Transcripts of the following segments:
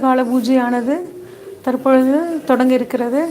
கால பூஜையானது தற்பொழுது தொடங்க இருக்கிறது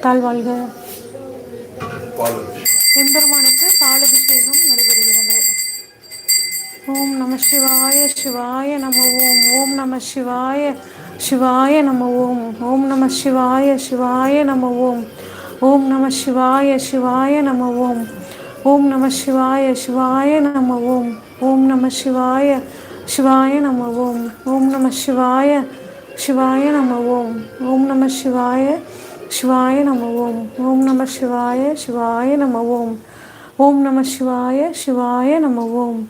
தாழ் வாழ்க. எம்பெருமானுக்கு பாலபிஷேகம் நடைபெறுகிறது. ஓம் நம சிவாய சிவாய நம ஓம். ஓம் நம சிவாய சிவாய நம ஓம். ஓம் நம சிவாய சிவாய நம ஓம். ஓம் நம சிவாய சிவாய நம ஓம். ஓம் நம சிவாய சிவாய நம ஓம். ஓம் நம சிவாய சிவாய நம ஓம். ஓம் நம சிவாய சிவாய நம ஓம். ஓம் நம சிவாய சிவாய நம ஓம். ஓம் நம சிவாய சிவாய நம ஓம். ஓம் நம சிவாய சிவாய நம ஓம்.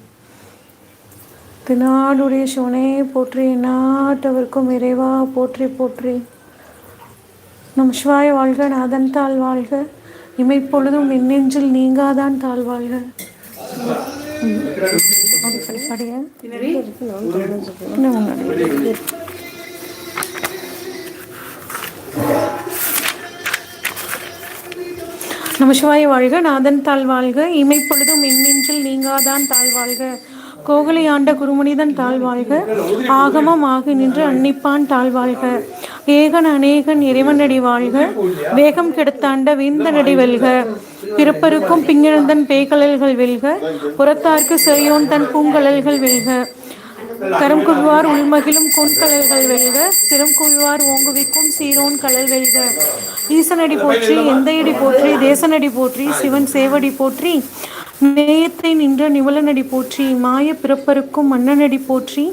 திருநாடுடைய சிவனே போற்றி நாட்டவர்க்கும் இறைவா போற்றி போற்றி. நம் சிவாய வாழ்க நாதன் தாழ் வாழ்க. இமைப்பொழுதும் என் நெஞ்சில் நீங்காதான் தாழ் வாழ்க. படிப்படியா வாழ்க நாதன் தாழ் வாழ்க இமைப்பொழுதும் என் நீங்காதான் தாழ் வாழ்க. கோகலை ஆண்ட குருமனிதன் தாழ்வாழ்க ஆகமம் ஆகி நின்று அன்னிப்பான் தாழ்வாழ்க ஏகன் அநேகன் இறைவனடி வாழ்க வேகம் கெடுத்தாண்ட வேந்தனடி வெல்க. பிறப்பருக்கும் பிங்கிழந்தன் பேய்கழல்கள் வெல்க புறத்தார்க்கு சிறையோன் தன் பூங்கழல்கள் வெல்க. கரம் குவிவார் உள்மகிழும் கொன்கழல்கள் வெல்க சிரம் குவிவார் ஓங்குவிக்கும் சீரோன் கலல் வெல்க ஈசனடி போற்றி எந்தையடி போற்றி தேசனடி போற்றி சிவன் சேவடி போற்றி நேயத்தை நின்ற நிவலனடி போற்றி மாய பிறப்பருக்கும் மன்னனடி போற்றி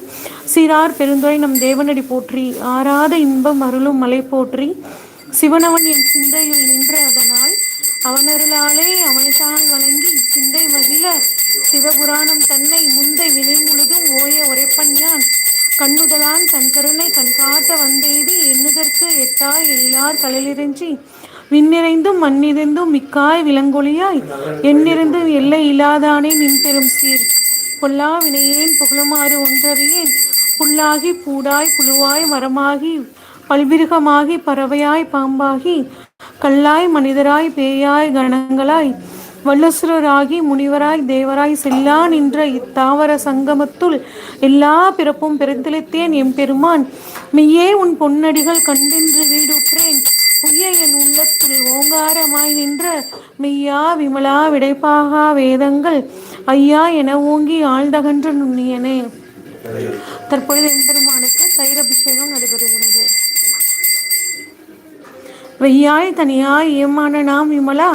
சீரார் பெருந்துரை நம் தேவனடி போற்றி ஆறாத இன்பம் அருளும் மலை போற்றி சிவனவன் என் சிந்தையில் நின்ற அதனால் அவனருளாலே அவனைத்தான் வணங்கி சிந்தை மகிழ சிவபுரான் காட்ட வந்தேதி எண்ணுதற்கு எட்டாய் எல்லார் களலிறைஞ்சி விண்ணிறைந்தும் மண்ணிறைந்தும் மிக்காய் விலங்கொழியாய் எண்ணிறந்தும் எல்லை இல்லாதானே நின் பெரும் சீர். பொல்லா வினையேன் புகழுமாறு ஒன்றறியேன். புல்லாகி பூடாய் புழுவாய் மரமாகி. பல்விருகமாகி பறவையாய் பாம்பாகி. கல்லாய் மனிதராய் பேயாய் கணங்களாய் வல்லசுரராகி முனிவராய் தேவராய் செல்லா நின்ற இத்தாவர சங்கமத்துள் எல்லா பிறப்பும் பிறந்திழைத்தேன் எம்பெருமான். மெய்யே உன் பொன்னடிகள் கண்டென்று வீடுற்றேன். உய்ய என் உள்ளத்துள் ஓங்காரமாய் நின்ற மெய்யா விமலா விடைப்பாகா வேதங்கள். ஐயா என ஓங்கி ஆழ்ந்தகன்ற நுண்ணியனே. தற்பொழுது எம்பெருமானுக்கு தைரபிஷேகம் நடைபெறுகிறது. வெய்யாய் தனியாய் ஏமான நாம் விமலா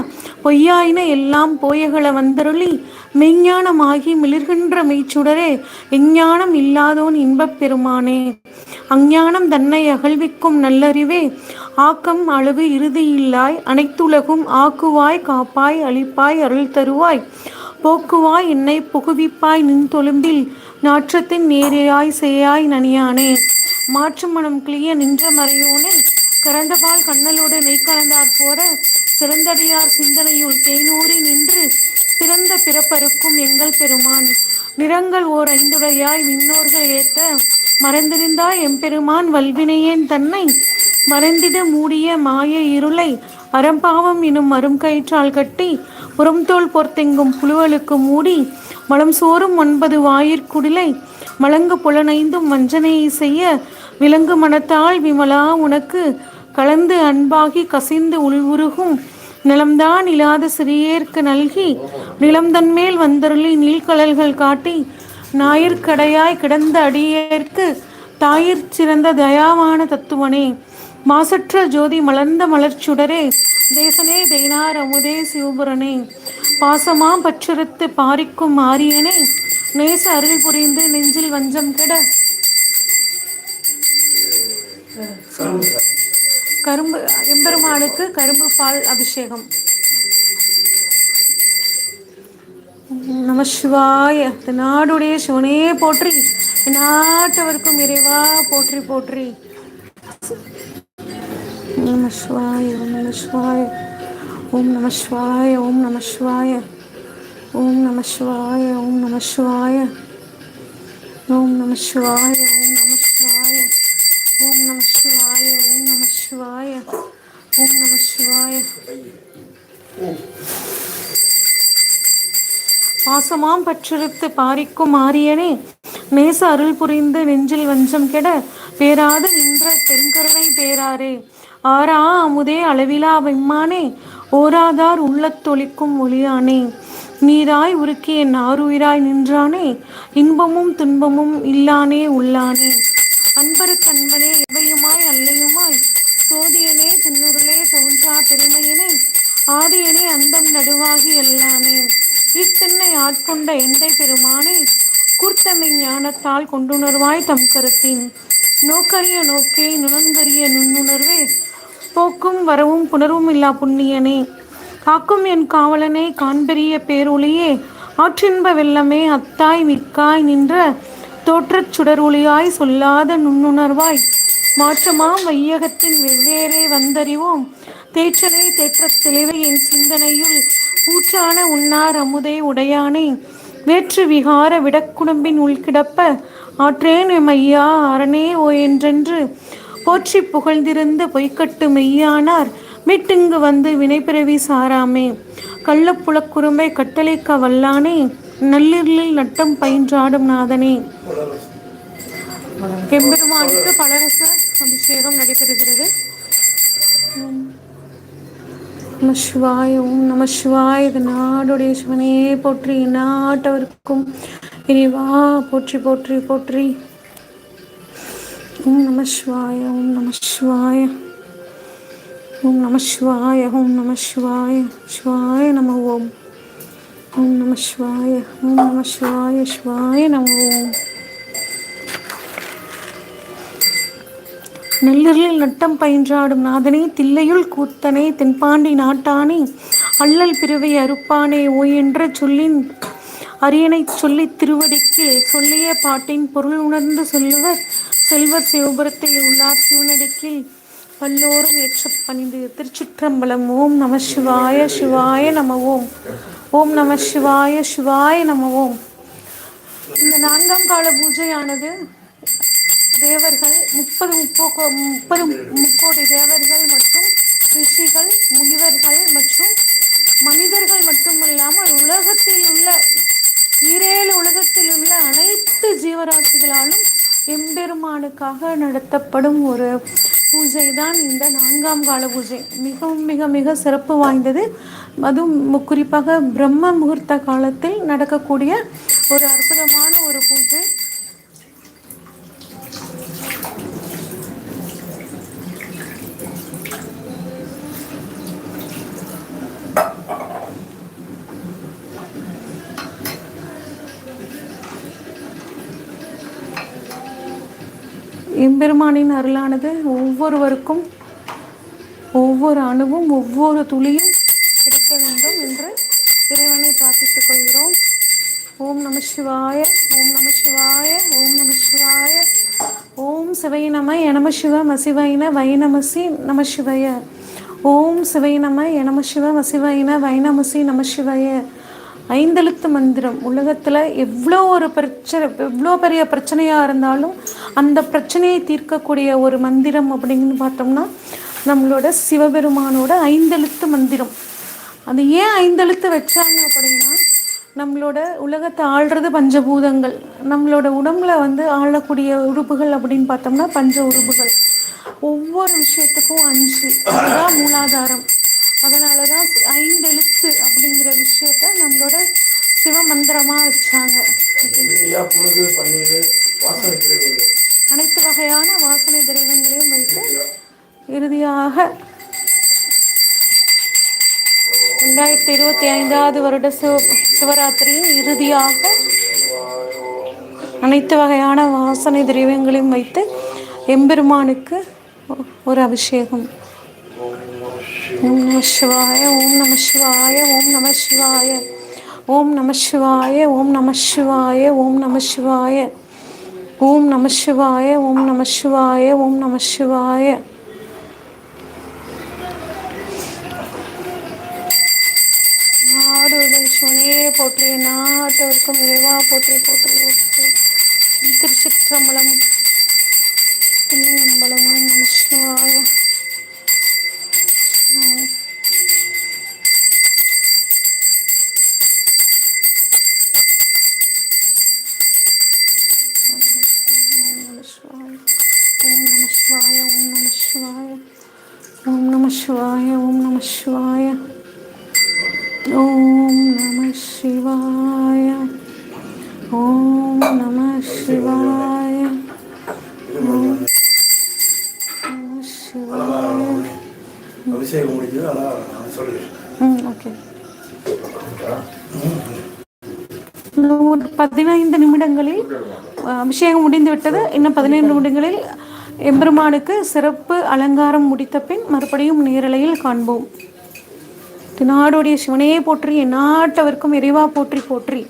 பொய்யாயின எல்லாம் போயகள வந்தருளி மெய்ஞானமாகி மிளிர்கின்ற மெய்ச்சுடரே எஞ்ஞானம் இல்லாதோன் இன்பப் பெருமானே. அஞ்ஞானம் தன்னை அகழ்விக்கும் நல்லறிவே ஆக்கம் அளவு இறுதியில்லாய் அனைத்துலகும் ஆக்குவாய் காப்பாய் அழிப்பாய் அருள் தருவாய். போக்குவாய் என்னை புகுவிப்பாய் நின் தொழும்பில் நாற்றத்தின் நேரையாய் சேயாய் நனியானே. மாற்று மனம் கிளிய நின்ற மறையோனே கரண்டபால் கண்ணலோடு நெய் கலந்தாற் போல சிறந்தடியார் சிந்தனையுள் தேனூரி நின்று பிறந்த பிறப்பருக்கும் எங்கள் பெருமான். நிறங்கள் ஓர் ஐந்துடையாய் விண்ணோர்கள் ஏத்த மறந்திருந்தாய் எம்பெருமான் வல்வினையேன் தன்னை. மறந்திட மூடிய மாய இருளை அறம்பாவம் எனும் அருங்கயிற்றால் கட்டி புறம்தோல் பொர்த்தெங்கும் புழுவலுக்கு மூடி மலம் சோறும் ஒன்பது வாயிற்குடிலை மலங்கு புலனைந்தும் வஞ்சனையை செய்ய விலங்கு மனத்தால் விமலா உனக்கு கலந்து அன்பாகி கசிந்து உள்வுருகும் நிலம்தான் இல்லாத சிறியேற்கு நல்கி நிலம்தன்மேல் வந்தருளி நீள்கழல்கள் காட்டி ஞாயிற்கடையாய் கிடந்த அடியேற்கு தாயிற் சிறந்த தயாவான தத்துவனே. மாசற்ற ஜோதி மலர்ந்த மலர்ச்சுடரே தேசனே தெய்னார் அமுதே சிவபுரனே. பாசமாம் பற்றுறுத்து பாரிக்கும் ஆரியனே நேச அருள் புரிந்து நெஞ்சில் வஞ்சம் கெட. கரும்பு எம்பெருமானுக்கு கரும்பு பால் அபிஷேகம். நம சிவாய நாடுடைய சிவனே போற்றி நாட்டவருக்கும் இறைவா போற்றி போற்றி. ஓம் நம சிவாய ஓம் நம சிவாய ஓம் நம சிவாய ஓம் நம சிவாய ஓம் நம சிவாய ஓம் நம சிவாய ஓம் நம சிவாய. பாசமாம் பற்றிருத்து பாரிக்கும் ஆரியனே. நேச அருள் புரிந்து நெஞ்சில் வஞ்சம் கெட பேராது நின்ற தென்கருணை பேராரே. ஆரா அமுதே அளவிலா வெம்மானே. ஓராதார் உள்ளத்தொழிக்கும் ஒளியானே. நீராய் உருக்கி என் ஆறுயிராய் நின்றானே. இன்பமும் துன்பமும் இல்லானே உள்ளானே. அன்பருக்கன்பனே எவையுமாய் அல்லையுமாய். சோதியனே தின்னுருளே தோன்றா பெருமையனே. ஆதியனே அந்தம் நடுவாகி எல்லானே. இத்தன்னை ஆட்கொண்ட எந்தை பெருமானே கூர்த்தமை ஞானத்தால் கொண்டுணர்வாய் தம் கருத்தின். நோக்கரிய நோக்கே நுணங்கரிய நுண்ணுணர்வே போக்கும் வரவும் புணர்வும் இல்லா புண்ணியனே. காக்கும் என் காவலனே காண்பெரிய பேரொளியே ஆற்றின்ப வெள்ளமே அத்தாய் மிக்காய் நின்ற தோற்றச் சுடர் ஒளியாய் சொல்லாத நுண்ணுணர்வாய். மாற்றமாம் வையகத்தின் வெவ்வேறே வந்தறிவோம் தேற்றலை தேற்ற தெளிவை என் சிந்தனையுள் ஊற்றான உன்னார் அமுதே உடையானே. வேற்று விகார விடக்குடம்பின் உள்கிடப்ப ஆற்றேன் மையா அரணே ஓ என்றென்று போற்றி புகழ்ந்திருந்த பொய்க்கட்டு மெய்யானார். மீட்டிங்கு வந்து வினைப்பிறவி சாராமே. கள்ளப்புலக்குறும்பை கட்டளைக்க வல்லானே. நள்ளிரலில் நட்டம் பயின்றாடும் நாதனே. எம்பெருமானுக்கு பலரச அபிஷேகம் நடைபெறுகிறது. நம சிவாய ஓம் நம சிவாய. இது நாடுடைய சிவனே போற்றி. நாட்டவருக்கும் இறைவா போற்றி போற்றி போற்றி. ஓம் நம சிவாய ஓம் நம சிவாய. ஓம் நம சிவாய ஓம் நம சிவாய. சிவாய நம ஓம். ஓம் நம சிவாய ஓம் நம சிவாய சிவாய நம ஓம். நெல்லில் நட்டம் பயின்றாடும் நாதனே தில்லையுள் கூத்தனே தென்பாண்டி நாட்டானே அள்ளல் பிறவை அறுப்பானே ஓயென்ற என்ற சொல்லின் அரியணைச் சொல்லித் திருவடிக்கு சொல்லிய பாட்டின் பொருள் உணர்ந்து சொல்லுவர் செல்வர் சிவபுரத்தில் உள்ளார் சிவனடிக்கில் பல்லோரும் ஏற்ற பணிந்து. திருச்சிற்றம்பலம் ஓம் நம சிவாய சிவாய நம ஓம். ஓம் நம சிவாய சிவாய நம ஓம். இந்த நான்காம் கால பூஜையானது தேவர்கள் முப்பது முப்போ முப்பது முக்கோடி தேவர்கள் மற்றும் ரிஷிகள் முனிவர்கள் மற்றும் மனிதர்கள் மட்டுமல்லாமல் உலகத்தில் உள்ள ஈரேழு உலகத்தில் உள்ள அனைத்து ஜீவராசிகளாலும் எம்பெருமானுக்காக நடத்தப்படும் ஒரு பூஜை தான் இந்த நான்காம் கால பூஜை. மிகவும் மிக மிக சிறப்பு வாய்ந்தது. அதுவும் குறிப்பாக பிரம்ம முகூர்த்த காலத்தில் நடக்கக்கூடிய ஒரு அற்புதமான ஒரு பூஜை. எம்பெருமானின் அருளானது ஒவ்வொருவருக்கும் ஒவ்வொரு அணுவும் ஒவ்வொரு துளியும் கிடைக்க வேண்டும் என்று இறைவனை பிரார்த்தித்துக் கொள்கிறோம். ஓம் நம சிவாய ஓம் நம சிவாய ஓம் நம சிவாய. ஓம் சிவை நம எனம சிவ மசிவைன வைனமசி நம சிவய. ஓம் சிவை நம எனம சிவ மசிவைன வைனமசி நம சிவய. ஐந்தெழுத்து மந்திரம். உலகத்தில் எவ்வளோ ஒரு பிரச்சனை எவ்வளோ பெரிய பிரச்சனையாக இருந்தாலும் அந்த பிரச்சனையை தீர்க்கக்கூடிய ஒரு மந்திரம் அப்படின்னு பார்த்தோம்னா நம்மளோட சிவபெருமானோட ஐந்தெழுத்து மந்திரம். அது ஏன் ஐந்தெழுத்து வச்சாங்க அப்படின்னா நம்மளோட உலகத்தை ஆள்றது பஞ்சபூதங்கள். நம்மளோட உடம்புல வந்து ஆளக்கூடிய உறுப்புகள் அப்படின்னு பார்த்தோம்னா பஞ்ச உறுப்புகள். ஒவ்வொரு விஷயத்துக்கும் அஞ்சு. அதுதான் மூலாதாரம். அதனால தான் ஐந்தெழுத்து அப்படிங்கிற விஷயத்த நம்மளோட சிவமந்திரமாக வச்சாங்க. பன்னீர் வாசனை திரவியங்கள். அனைத்து வகையான வாசனை திரவியங்களையும் வைத்து இறுதியாக ரெண்டாயிரத்தி இருபத்தி ஐந்தாவது வருட சிவ சிவராத்திரியின் இறுதியாக அனைத்து வகையான வாசனை திரவியங்களையும் வைத்து எம்பெருமானுக்கு ஒரு அபிஷேகம். ஓம் நம சிவாய ஓம் நம சிவாய ஓம் நம சிவாய. ஓம் நம சிவாய ஓம் நம சிவாய ஓம் நம சிவாய. ஓம் நம சிவாய ஓம் நம சிவாய ஓம் நம சிவாய. நாடு சுனையே போற்றி நாட்டவர்க்கும் இறைவா போற்றி போற்றி போற்றி. திருச்சிற்றம்பலம் நம சிவாய ஓம் நம சிவாய ஓம் நம சிவாய ஓம் நம சிவாய அபிஷேகம் முடிஞ்சது அதான் ம் ஓகே. ஒரு பதினைந்து நிமிடங்களில் அபிஷேகம் முடிந்து விட்டது. இன்னும் பதினைந்து நிமிடங்களில் எம்பெருமானுக்கு சிறப்பு அலங்காரம் முடித்த பின் மறுபடியும் நேரலையில் காண்போம். நாடுடைய சிவனையே போற்றி எந்நாட்டவர்க்கும் இறைவா போற்றி போற்றி.